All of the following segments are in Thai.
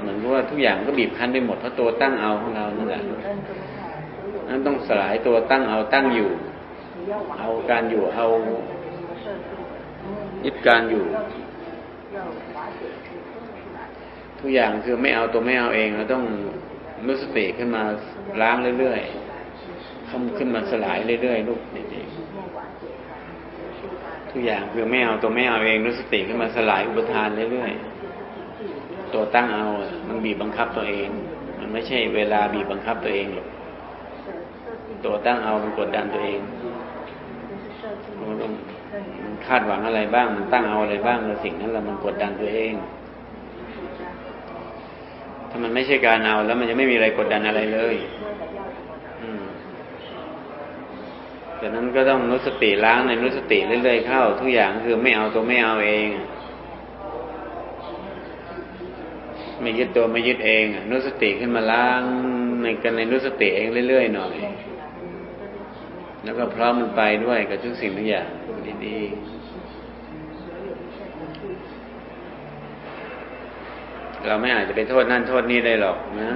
เหมือนกับว่าทุกอย่างก็บีบคั้นไปหมดเพราะตัวตั้งเอาของเรานั่นแหละนั้นต้องสลายตัวตั้งเอาตั้งอยู่ เอาการอยู่เอายึดการอยู่ ทุกอย่างคือไม่เอาตัวไม่เอาเองเราต้องนุสติขึ้นมาล้างเรื่อยๆขึ้นขึ้นมาสลายเรื่อยๆลูกนี่ทุกอย่างคือไม่เอาตัวไม่เอาเองนุสติขึ้นมาสลายอุปทานเรื่อยๆ ตัวตั้งเอา มันบีบบังคับตัวเอง มันไม่ใช่เวลาบีบบังคับตัวเองหรอก ตัวตั้งเอามันกดดันตัวเองมันต้องมันคาดหวังอะไรบ้าง มันตั้งเอาอะไรบ้างแล้วสิ่งนั้นเรามันกดดันตัวเอง ถ้ามันไม่ใช่การเอาแล้วมันจะไม่มีอะไรกดดันอะไรเลยอืมจากนั้นก็ต้องนุสติล้างในนุสติเรื่อยๆเข้า ทุกอย่างคือไม่เอาตัวไม่เอาเอง ไม่ยึดตัวไม่ยึดเองนุสติขึ้นมาล้างในกันในนุสติเองเรื่อยๆหน่อย แล้วก็พร้อมมันไปด้วยกับทุกสิ่งทุกอย่างดีๆ เราไม่อาจจะไปโทษนั่นโทษนี่ได้หรอกนะ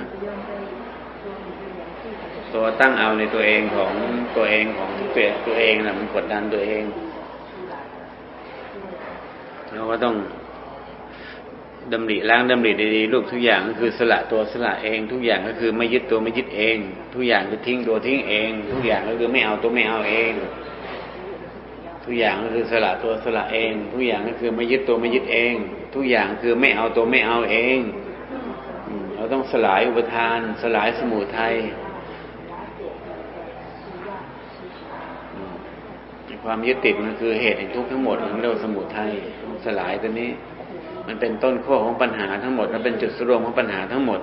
ตัวตั้งเอาในตัวเองของตัวเองของตัวตัวเองนะมันกดดันตัวเองเราก็ต้อง ดำริล้างดำริดีๆลูกทุกอย่างก็คือสละตัวสละเอง ทุกอย่างก็คือไม่ยึดตัวไม่ยึดเอง ทุกอย่างคือทิ้งตัวทิ้งเอง ทุกอย่างก็คือไม่เอาตัวไม่เอาเอง ทุกอย่างก็คือสละตัวสละเอง ทุกอย่างก็คือไม่ยึดตัวไม่ยึดเอง ทุกอย่างคือไม่เอาตัวไม่เอาเองเราต้องสลายอุปทาน สลายสมุทัยความยึดติดมันคือเหตุแห่งทุกข์ทั้งหมดของเราสมุทัยสลายตัวนี้ มันเป็นต้นขั้วของปัญหาทั้งหมดมันเป็นจุดสรวมของปัญหาทั้งหมด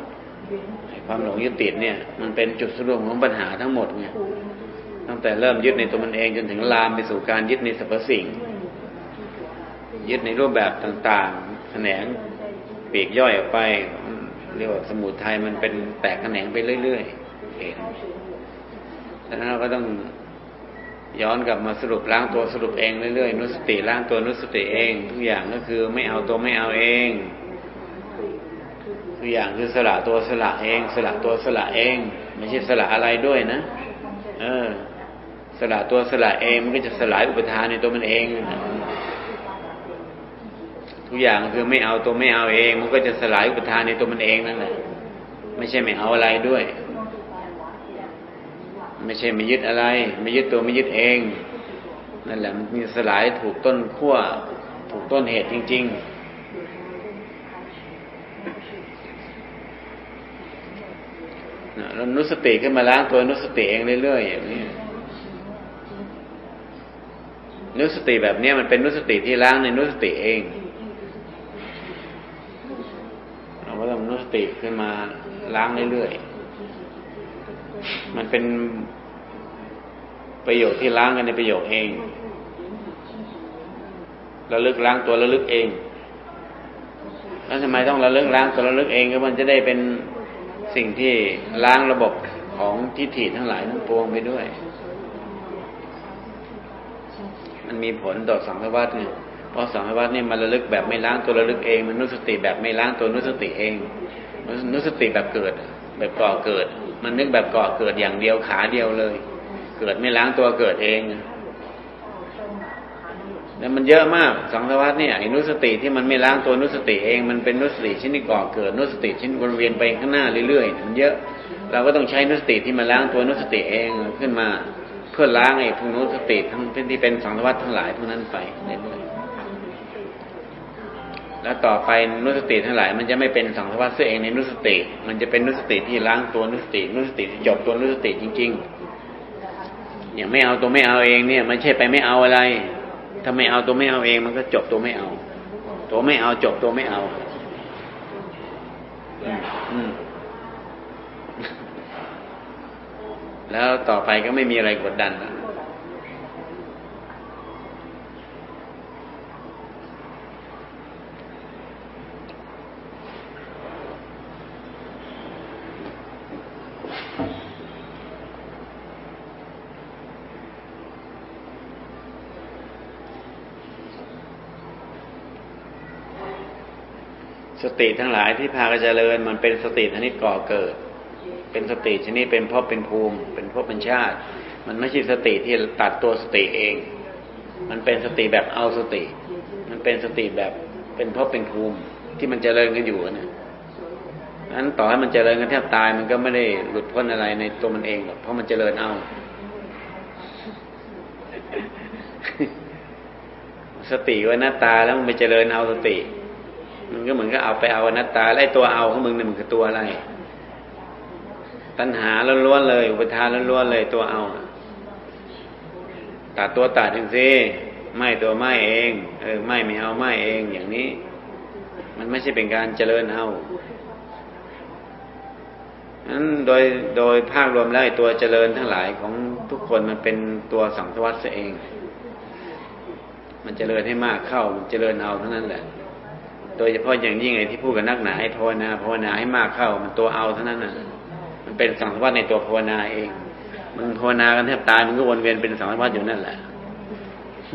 ความหลงยึดติดเนี่ย มันเป็นจุดสรวมของปัญหาทั้งหมดไงตั้งแต่เริ่มยึดในตัวมันเองจนถึงลามไปสู่การยึดในสรรพสิ่ง ยึดในรูปแบบต่างๆแขนงปีกย่อยออกไป เรียกว่าสมุทัยมันเป็นแตกแขนงไปเรื่อยๆเห็นดังนั้นเราก็ต้อง ย้อนกลับมาสรุปล้างตัวสรุปเองเรื่อยๆนุสติล้างตัวนุสติเอง ทุกอย่างก็คือไม่เอาตัวไม่เอาเองทุกอย่างคือสละตัวสละเอง สละตัวสละเอง ไม่ใช่สละอะไรด้วยนะ เออ สละตัวสละเองมันก็จะสลายอุปทานในตัวมันเองทุกอย่างคือไม่เอาตัวไม่เอาเอง มันก็จะสลายอุปทานในตัวมันเองนั่นแหละไม่ใช่ไม่เอาอะไรด้วย ไม่ใช่ไม่ยึดอะไร ไม่ยึดตัวไม่ยึดเอง นั่นแหละมันมีสลายถูกต้นขั้วถูกต้นเหตุจริง ๆเรานุสติขึ้นมาล้างตัวนุสติเองเรื่อยๆอย่างนี้นุสติแบบนี้มันเป็นนุสติที่ล้างในนุสติเอง เราก็ต้องนุสติขึ้นมาล้างเรื่อยๆมันเป็น ประโยชน์ที่ล้างกันในประโยชน์เองระลึกล้างตัวระลึกเอง แล้วทำไมต้องระลึกล้างตัวระลึกเองก็มันจะได้เป็นสิ่งที่ล้างระบบของทิฏฐิทั้งหลายทั้งปวงไปด้วย มันมีผลต่อสังสารวัฏเนี่ยเพราะสังสารวัฏนี่มันระลึกแบบไม่ล้างตัวระลึกเองมันนุสติแบบไม่ล้างตัวนุสติเอง นุสติแบบเกิด แบบก่อเกิด มันนึกแบบก่อเกิดอย่างเดียวขาเดียวเลย เกิดไม่ล้างตัวเกิดเอง แล้วมันเยอะมากสังสารวัฏเนี่ยไอ้นุสติที่มันไม่ล้างตัวนุสติเองมันเป็นนุสติชิ้นที่ก่อเกิดนุสติชิ้นวนเวียนไปข้างหน้าเรื่อยๆมันเยอะ เราก็ต้องใช้นุสติที่มาล้างตัวนุสติเองขึ้นมา เพื่อล้างไอ้พวกนุสติทั้งที่เป็นสังสารวัฏทั้งหลายพวกนั้นไปเรื่อยๆแล้วต่อไปนุสติทั้งหลายมันจะไม่เป็นสังสารวัฏเสียเองในนุสติ มันจะเป็นนุสติที่ล้างตัวนุสติ นุสติที่จบตัวนุสติจริง ๆ อย่างไม่เอาตัวไม่เอาเองเนี่ย มันใช่ไปไม่เอาอะไร ถ้าไม่เอาตัวไม่เอาเองมันก็จบตัวไม่เอา ตัวไม่เอาจบตัวไม่เอาอืมแล้วต่อไปก็ไม่มีอะไรกดดันแล้ว สติทั้งหลายที่พากระเจริญ มันเป็นสติชนิดก่อเกิด เป็นสติชนิดเป็นภพเป็นภูมิ เป็นภพเป็นชาติ มันไม่ใช่สติที่ตัดตัวสติเอง มันเป็นสติแบบเอาสติ มันเป็นสติแบบเป็นภพเป็นภูมิที่มันเจริญกันอยู่นะนั้นต่อให้มันเจริญกันแทบตายมันก็ไม่ได้หลุดพ้นอะไรในตัวมันเองหรอกเพราะมันเจริญเอา สติไว้หน้าตาแล้วมันไปเจริญเอาสติ มันก็เหมือนกับเอาไปเอาหน้าตาแล้วไอ้ตัวเอาของมึงเนี่ยมันคือตัวอะไร ตัณหาล้วนๆเลย อุปทานล้วนๆเลยตัวเอาตัดตัวตัดจริงสิไม่ตัวไม่เอง เออไม่ไม่เอาไม่เองอย่างนี้ มันไม่ใช่เป็นการเจริญเอานั้นโดยโดยภาครวมแล้วไอ้ตัวเจริญทั้งหลายของทุกคนมันเป็นตัวสังสวัสดิ์เอง มันเจริญให้มากเข้ามันเจริญเอาเท่านั้นแหละ โดยเฉพาะอย่างยิ่งไอ้ที่พูดกับนักหนาให้ภาวนาภาวนาให้มากเข้า มันตัวเอาเท่านั้นน่ะ มันเป็นสังสวัสดิ์ในตัวภาวนาเอง มึงภาวนากันแทบตายมึงก็วนเวียนเป็นสังสวัสดิ์อยู่นั่นแหละ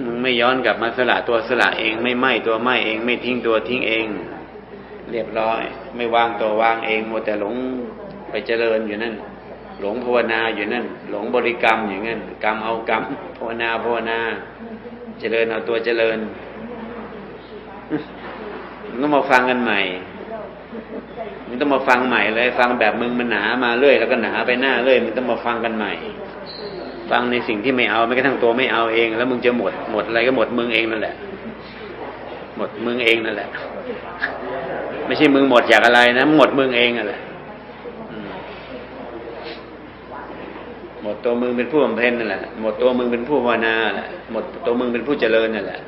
มึงไม่ย้อนกลับมาสละตัวสละเองไม่ไหมตัวไหมเอง ไม่ทิ้งตัวทิ้งเอง เรียบร้อย ไม่วางตัววางเองมัวแต่หลงไปเจริญอยู่นั่น หลงภาวนาอยู่นั่น หลงบริกรรมอย่างนั้นกรรมเอากรรมภาวนาภาวนา เจริญเอาตัวเจริญ มึงต้องมาฟังกันใหม่มึงต้องมาฟังใหม่เลย ฟังแบบมึงมันหนามาเรื่อยแล้วก็หนาไปหน้าเรื่อยมึงต้องมาฟังกันใหม่ ฟังในสิ่งที่ไม่เอาไม่กระทั่งตัวไม่เอาเอง แล้วมึงจะหมดหมดอะไรก็หมดมึงเองนั่นแหละ หมดมึงเองนั่นแหละ ไม่ใช่มึงหมดจากอะไรนะหมดมึงเองนั่นแหละหมดตัวมึงเป็นผู้บำเพ็ญนั่นแหละหมดตัวมึงเป็นผู้ภาวนาแหละหมดตัวมึงเป็นผู้เจริญนั่นแหละ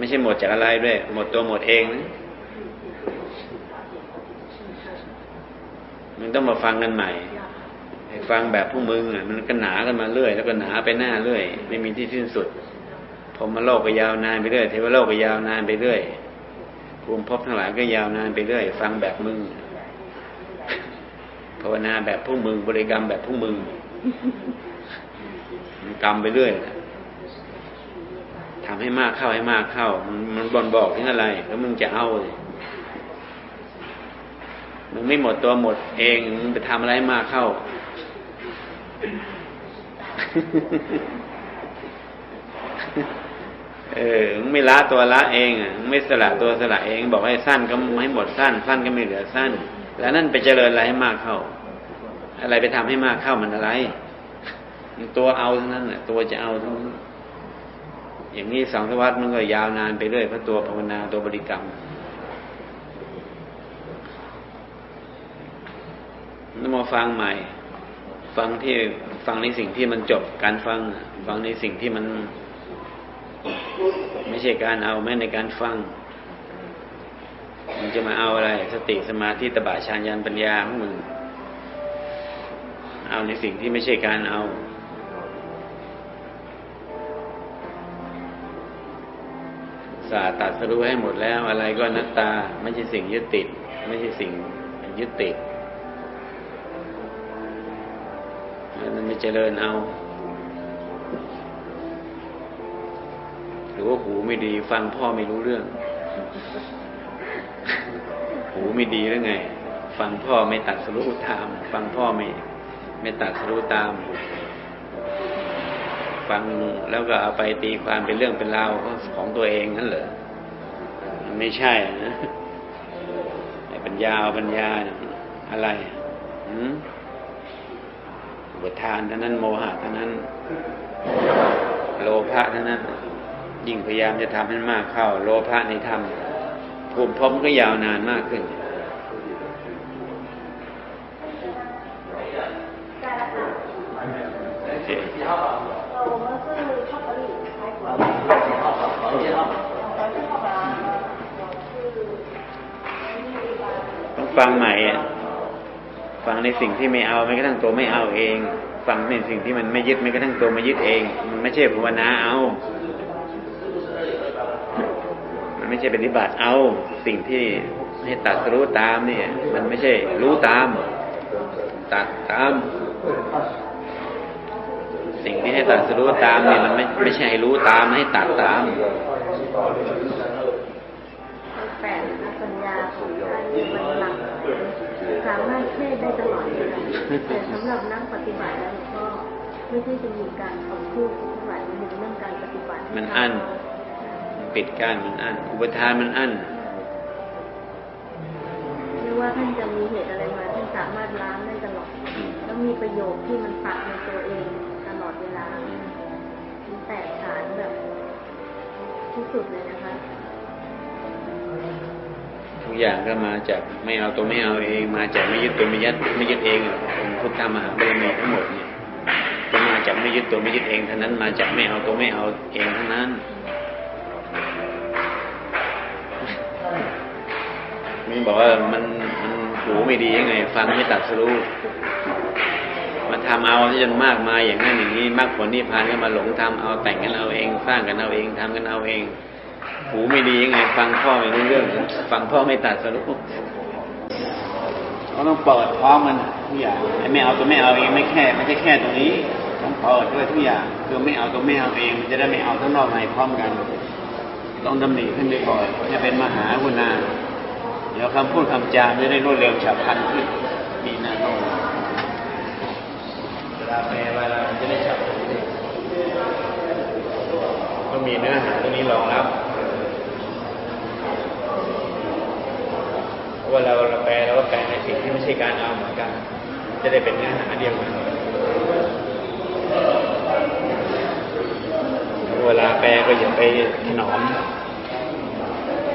ไม่ใช่หมดจากอะไรด้วย หมดตัวหมดเองนะมึงต้องมาฟังกันใหม่ฟังแบบพวกมึงอะ มันก็หนากันมาเรื่อย แล้วก็หนาไปหน้าเรื่อย ไม่มีที่สิ้นสุดผมมาโลกก็ยาวนานไปเรื่อยเทวโลกก็ยาวนานไปเรื่อยภูมิภพทั้งหลายก็ยาวนานไปเรื่อย ฟังแบบมึงภาวนาแบบพวกมึงบริกรรมแบบพวกมึงกรรมไปเรื่อย ทำให้มากเข้าให้มากเข้า มันมันบอบอกถึงอะไร แล้วมึงจะเอาเลยมึงไม่หมดตัวหมดเองมึงไปทำอะไรมากเข้า เออมึงไม่ละตัวละเองอะไม่สละตัวสละเอง บอกให้สั้นก็ไม่หมดสั้น สั้นก็ไม่เหลือสั้น แล้วนั่นไปเจริญอะไรให้มากเข้า อะไรไปทำให้มากเข้ามันอะไร ตัวเอาเท่านั้นแหละตัวจะเอาเท่านั้น อย่างนี้สองทวัตมันก็ยาวนานไปเรื่อยเพราะตัวภาวนาตัวบริกรรมนมาฟังใหม่ ฟังที่ฟังในสิ่งที่มันจบการฟัง ฟังในสิ่งที่มัน ไม่ใช่การเอาแม้ในการฟัง มันจะมาเอาอะไร สติสมาธิตบะชานยานปัญญาของมึงเอาในสิ่งที่ไม่ใช่การเอา สาตัดสรู้ให้หมดแล้ว อะไรก็นัตตา ไม่ใช่สิ่งยึดติด ไม่ใช่สิ่งยึดติดมันไม่เจริญเอาหรือว่าหูไม่ดี ฟังพ่อไม่รู้เรื่อง หูไม่ดีหรือไง ฟังพ่อไม่ตัดสรู้ตาม ฟังพ่อไม่ ไม่ตัดสรู้ตาม ฟังแล้วก็เอาไปตีความเป็นเรื่องเป็นราวของตัวเองนั่นเหรอไม่ใช่นะปัญญาเอาปัญญาอะไรอืมบุทานเท่านั้นโมหะเท่านั้น โลภะเท่านั้น ยิ่งพยายามจะทำให้มากเข้า โลภะในธรรมภูมิพมก็ยาวนานมากขึ้น ต้องฟังใหม่อะ ฟังใน สิ่งที่ไม่เอาไม่กระทั่งตัวไม่เอาเอง ฟังในสิ่งที่มันไม่ยึดไม่กระทั่งตัวไม่ยึดเอง มันไม่ใช่ภาวนาเอา มันไม่ใช่ปฏิบัติเอา สิ่งที่ให้ตัดรู้ตามเนี่ย มันไม่ใช่รู้ตาม ตัดตาม สิ่งที่ให้ตัดรู้ตามเนี่ยมันไม่ไม่ใช่รู้ตามให้ตัดตาม แปดปัญญา เทศ ได้ตลอดเลยแต่สำหรับนักปฏิบัติแล้วก็ไม่ใช่จะมีการคำพูดเท่าไหร่มันเป็นเรื่องการปฏิบัติมันอั้นปิดกั้นมันอั้นอุปทานมันอั้นไม่ว่าท่านจะมีเหตุอะไรมาท่านสามารถล้างได้ตลอดแล้วมีประโยชน์ที่มันปักในตัวเองตลอดเวลามันแตกฉานแบบที่สุดเลยนะคะ ทุกอย่างก็มาจากไม่เอาตัวไม่เอาเอง มาจากไม่ยึดตัวไม่ยึดไม่ยึดเองอะองค์พุทธมหาบารมีทั้งหมดเนี่ยก็มาจากไม่ยึดตัวไม่ยึดเองทั้นั้น มาจากไม่เอาตัวไม่เอาเองทั้งนั้น มึงบอกว่ามันมันหูไม่ดียังไง ฟังไม่ตัดสรู้มาทำเอาจนมากมายอย่างนั้นอย่างนี้มากผลนิพพานก็มาหลงทำเอาแต่งกันเอาเอง สร้างกันเอาเองทำกันเอาเอง หูไม่ดียังไง ฟังพ่อไม่รู้เรื่อง ฟังพ่อไม่ตัดสรุปเขาต้องเปิดพร้อมกันทุกอย่างไอ้ไม่เอาตัวไม่เอาเองไม่แค่ไม่ใช่แค่ตรงนี้ต้องเปิดด้วยทุกอย่างคือไม่เอาตัวไม่เอาเองมันจะได้ไม่เอาทั้งนอกในพร้อมกัน ต้องดำหนิขึ้นบ่อยๆให้เป็นมหากุณาเดี๋ยวคำพูดคำจาจะได้รวดเร็วฉับพลันขึ้นมีหน้าโน้ตเวลาแปลเวลาจะได้ฉับพลันขึ้นก็มีเนื้อหาตรงนี้รองรับ เพราะ ว่าเราเราแปลเราก็แปลในสิ่งที่ไม่ใช่การเอาเหมือนกัน จะได้เป็นเนื้อหาเดียวกันเวลาแปลก็อย่าไปถนอม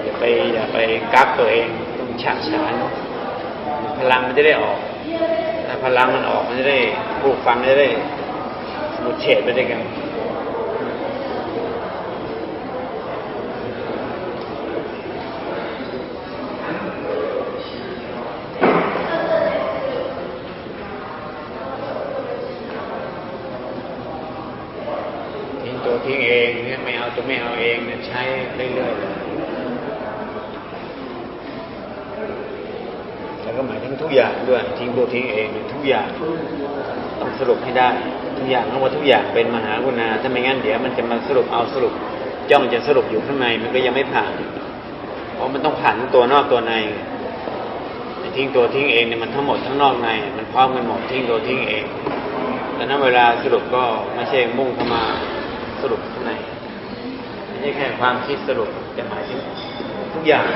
อย่าไปอย่าไปกักตัวเองต้องฉะฉานพลังมันจะได้ออกถ้าพลังมันออกมันจะได้ผู้ฟังจะได้สมุดเฉดไปด้วยกัน ทิ้งตัวทิ้งเองเนี่ยไม่เอาตัวไม่เอาเองเนี่ยใช้ เรื่อยๆแล้วก็หมายถึงทุกอย่างด้วยทิ้งตัวทิ้งเองเนี่ยทุกอย่างต้องสรุปให้ได้ ทุกอย่างทั้งหมดทุกอย่างเป็นมหากุณาถ้าไม่งั้นเดี๋ยวมันจะมาสรุปเอาสรุปจ้องจะสรุปอยู่ข้างในมันก็ยังไม่ผ่าน เพราะมันต้องผ่านตัวนอกตัวในทิ้งตัวทิ้งเองเนี่ยมันทั้งหมดทั้งนอกใน มันพร้อมกันหมดทิ้งตัวทิ้งเองดังนั้นเวลาสรุปก็ไม่ใช่มุ่งเข้ามาสรุปข้างใน ไม่ใช่แค่ความคิดสรุปแต่หมายถึงทุกอย่างแล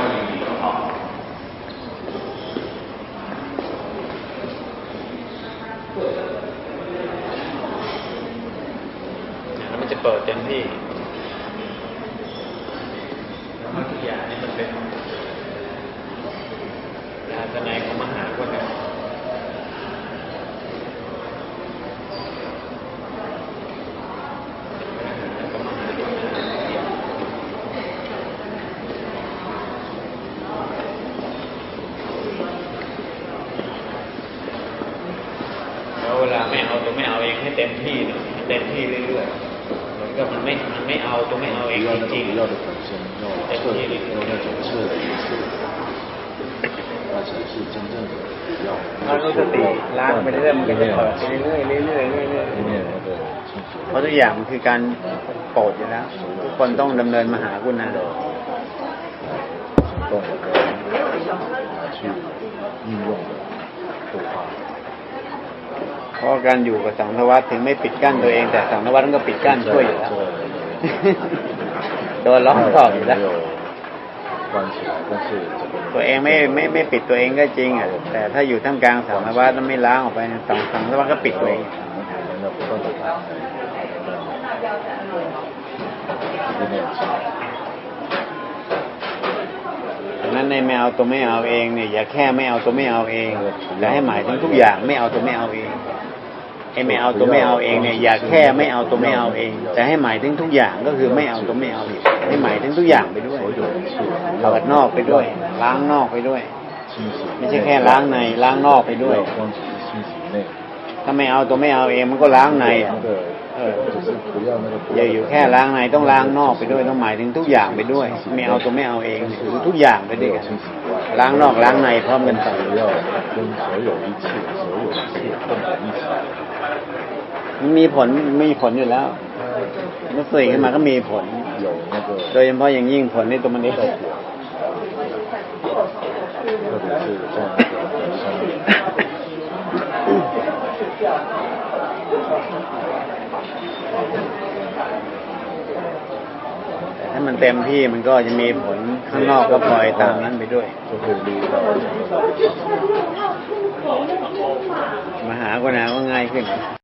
้วมันจะเปิดเต็มที่แล้วทุกอย่างนี่มันเป็นยาสนัยของมหากุณา แล้วเวลาไม่เอาตัวไม่เอาเองให้เต็มที่เนี่ยให้เต็มที่เรื่อยๆเหมือนกับมันไม่มันไม่เอาตัว ไม่เอาเอง 不要那 จ 种 ริง 不要的本身，要彻底，要那种彻底是，那才是真正的不要。 เรารู้สติล้างไปเรื่อยๆมันก็จะเปิดไปเรื่อยๆเรื่อยๆเรื่อยๆเรื่อย 一面那个清楚 ๆเพราะทุกอย่างมันคือการโปรดอยู่แล้ว ทุกคนต้องดำเนินมหากุณา 的行动的去应用的度化。 เพราะการอยู่กับสังสวัตถึงไม่ปิดกั้นตัวเอง แต่สังสวัตมันก็ปิดกั้นช่วยอยู่แล้ว โดนล้อมกรอบอยู่แล้วตัวเองไม่ไม่ไม่ปิดตัวเองก็จริงอะแต่ถ้าอยู่ท่ามกลางสังสารวัฏไม่ล้างออกไปสังสารวัฏก็ปิดตัวเองนั้นในไม่เอาตัวไม่เอาเองเนี่ยอย่าแค่ไม่เอาตัวไม่เอาเองและให้หมายถึงทุกอย่างไม่เอาตัวไม่เอาเอง ไอ้ไม่เอาตัวไม่เอาเองเนี่ยอย่าแค่ไม่เอาตัวไม่เอาเอง แต่ให้หมายถึงทุกอย่างก็คือไม่เอาตัวไม่เอาเองให้หมายถึงทุกอย่างไปด้วยเปิดนอกไปด้วย ล้างนอกไปด้วย ไม่ใช่แค่ล้างในล้างนอกไปด้วยถ้าไม่เอาตัวไม่เอาเองมันก็ล้างในอะอย่าอยู่แค่ล้างในต้องล้างนอกไปด้วยต้องหมายถึงทุกอย่างไปด้วย ไม่เอาตัวไม่เอาเองคือทุกอย่างไปด้วยล้างนอกล้างในพร้อมกันไป มีผลมีผลอยู่แล้วเมื่อสื่อขึ้นมาก็มีผล โดยเฉพาะอย่างยิ่งผลในตัวมันเองถ้ามันเต็มที่มันก็จะมีผลข้างนอกก็พลอยตามนั้นไปด้วยมาหาก็นาก็ง่ายขึ้น